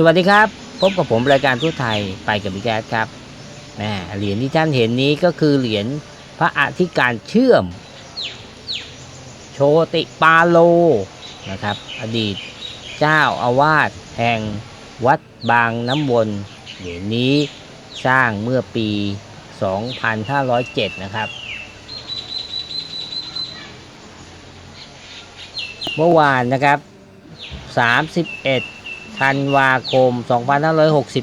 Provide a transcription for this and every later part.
สวัสดีครับ พบกับผมรายการทั่วไทยไปกับพี่แจ๊ดครับเหรียญที่ท่านเห็นนี้ก็คือเหรียญพระอธิการเชื่อม โชติปาโลนะครับ อดีตเจ้าอาวาสแห่งวัดบางน้ำวนเหรียญนี้สร้างเมื่อปี 2507 นะครับ เมื่อวานนะครับ 31 ธันวาคม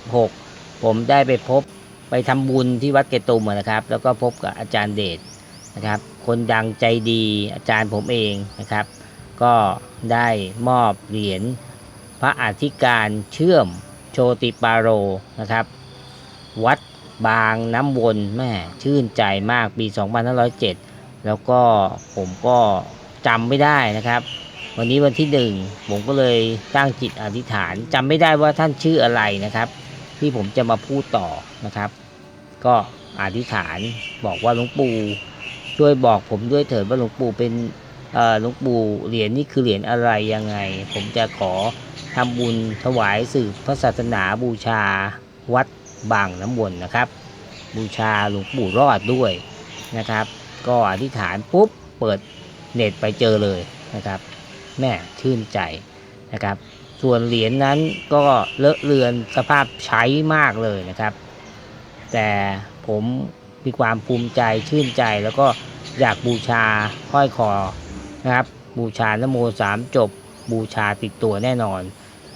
2566 ผมได้ไปพบไปทำบุญที่วัดเกตุมนะครับ แล้วก็พบกับอาจารย์เดชนะครับ คนดังใจดีอาจารย์ผมเองนะครับ ก็ได้มอบเหรียญพระอธิการเชื่อมโชติปาโรนะครับ วัดบางน้ำวนแม่ชื่นใจมากปี 2507 แล้วก็ผมก็จำไม่ได้นะครับ วันนี้วันที่หนึ่งผมก็เลยตั้งจิตอธิษฐานจำไม่ได้ว่าท่านชื่ออะไรนะครับ ที่ผมจะมาพูดต่อนะครับ ก็อธิษฐานบอกว่าหลวงปู่ช่วยบอกผมด้วยเถิดว่าหลวงปู่เป็นเอ่อหลวงปู่เหรียญนี่คือเหรียญอะไรยังไง ผมจะขอทำบุญถวายสืบพระศาสนาบูชาวัดบางน้ำวนนะครับ บูชาหลวงปู่รอดด้วยนะครับ ก็อธิษฐานปุ๊บเปิดเน็ตไปเจอเลยนะครับ แม่ชื่นใจนะครับ ส่วนเหรียญนั้นก็เลอะเลือนสภาพใช้มากเลยนะครับ แต่ผมมีความภูมิใจชื่นใจแล้วก็อยากบูชาห้อยคอนะครับ บูชานโมสามจบบูชาติดตัวแน่นอน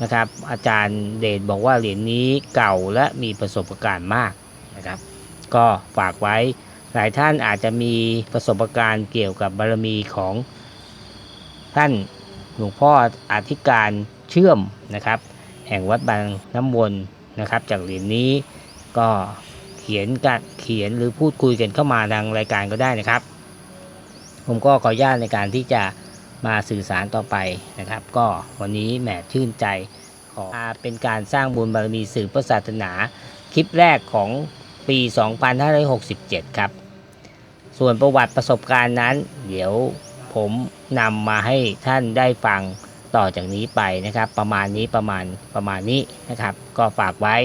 นะครับ อาจารย์เดชบอกว่าเหรียญนี้เก่าและมีประสบการณ์มากนะครับ ก็ฝากไว้หลายท่านอาจจะมีประสบการณ์เกี่ยวกับบารมีของท่าน หลวงพ่ออธิการเชื่อมนะครับ แห่งวัดบางน้ำวนนะครับ จากเหรียญนี้ก็เขียนกันเขียนหรือพูดคุยกันเข้ามาทางรายการก็ได้นะครับ ผมก็ขออนุญาตในการที่จะมาสื่อสารต่อไปนะครับ ก็วันนี้แหมชื่นใจขอเป็นการสร้างบุญบารมีสื่อพระศาสนา คลิปแรกของปี 2567 ครับ ส่วนประวัติประสบการณ์นั้น เดี๋ยว ผมนำมาให้ท่านได้ฟังต่อจากนี้ไปนะครับ ประมาณนี้ประมาณประมาณนี้นะครับ ก็ฝากไว้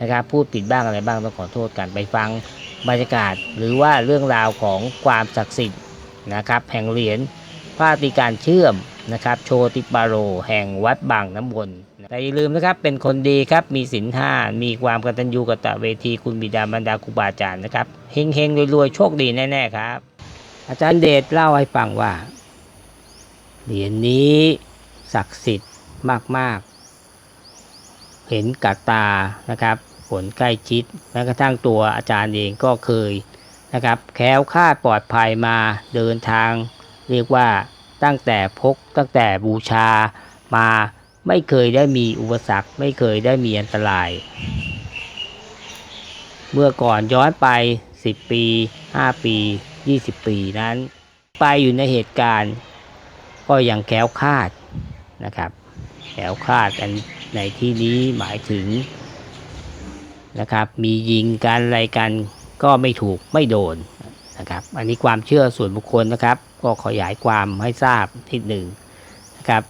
นะครับ พูดผิดบ้างอะไรบ้างต้องขอโทษกันไปฟังบรรยากาศ หรือว่าเรื่องราวของความศักดิ์สิทธิ์นะครับแห่งเหรียญพระอธิการเชื่อมนะครับ โชติปาโร แห่งวัดบางน้ำวนแต่อย่าลืมนะครับเป็นคนดีครับมีศีลห้ามีความกตัญญูกตเวทีคุณบิดามารดาครูบาอาจารย์นะครับเฮงเฮงๆรวยๆโชคดีแน่ๆครับ อาจารย์เดชเล่าให้ฟังว่า เหรียญนี้ศักดิ์สิทธิ์มาก ๆ เห็นกับตานะครับ ผลใกล้ชิดแม้กระทั่งตัวอาจารย์เองก็เคยนะครับ แค้วคาดปลอดภัยมาเดินทาง เรียกว่าตั้งแต่พกตั้งแต่บูชามาไม่เคยได้มีอุปสรรค ไม่เคยได้มีอันตราย เมื่อก่อนย้อนไป 10 ปี 5 ปี 20 ปีนั้น ไปอยู่ในเหตุการณ์ ก็ยังแคล้วคลาดนะครับแคล้วคลาดกันในที่นี้หมายถึงนะครับ มียิงกันอะไรกันก็ไม่ถูกไม่โดนนะครับ อันนี้ความเชื่อส่วนบุคคลนะครับ ก็ขยายความให้ทราบนิดหนึ่งนะครับ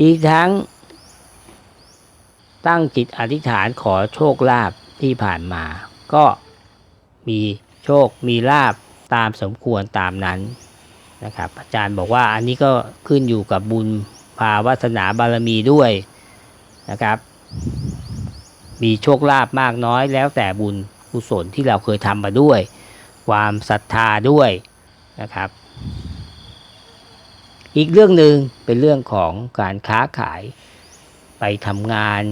อีกทั้ง ตั้งจิตอธิษฐานขอโชคลาภที่ผ่านมา ก็มี โชคมีลาบตามสมควรตามนั้นนะครับ อาจารย์บอกว่าอันนี้ก็ขึ้นอยู่กับบุญภาวาสนาบารมีด้วยนะครับ มีโชคลาภมากน้อยแล้วแต่บุญกุศลที่เราเคยทำมาด้วย ความศรัทธาด้วยนะครับ อีกเรื่องหนึ่งเป็นเรื่องของการค้าขายไปทำงาน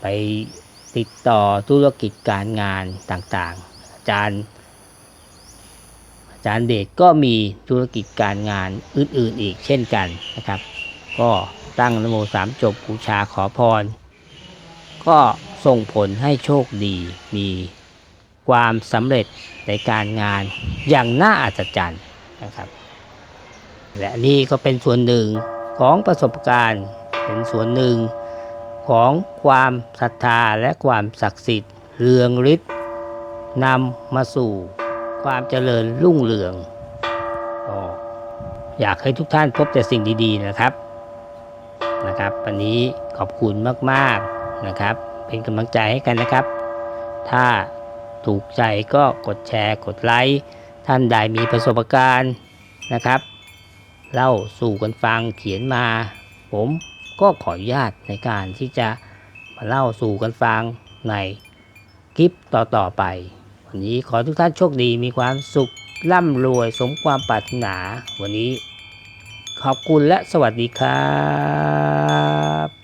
ไปติดต่อธุรกิจการงานต่างๆ อาจารย์ จารย์เดชก็มีธุรกิจการงานอื่นๆอีกเช่นกันนะครับ ก็ตั้งนโมสามจบบูชาขอพร ก็ส่งผลให้โชคดี มีความสำเร็จในการงานอย่างน่าอัศจรรย์นะครับ และนี่ก็เป็นส่วนหนึ่งของประสบการณ์เป็นส่วนหนึ่งของความศรัทธาและความศักดิ์สิทธิ์เรืองฤทธิ์นำมาสู่ ความเจริญรุ่งเรืองก็อยากให้ทุกท่านพบแต่สิ่งดี ๆ นะครับนะครับ วันนี้ขอบคุณมากๆนะครับ เป็นกำลังใจให้กันนะครับ ถ้าถูกใจก็กดแชร์กดไลค์ท่านใดมีประสบการณ์นะครับ เล่าสู่กันฟังเขียนมา ผมก็ขออนุญาตในการที่จะมาเล่าสู่กันฟังในคลิปต่อๆไป นี้ขอทุกท่านโชคดีมีความสุขร่ำรวยสมความปรารถนา วันนี้ขอบคุณและสวัสดีครับ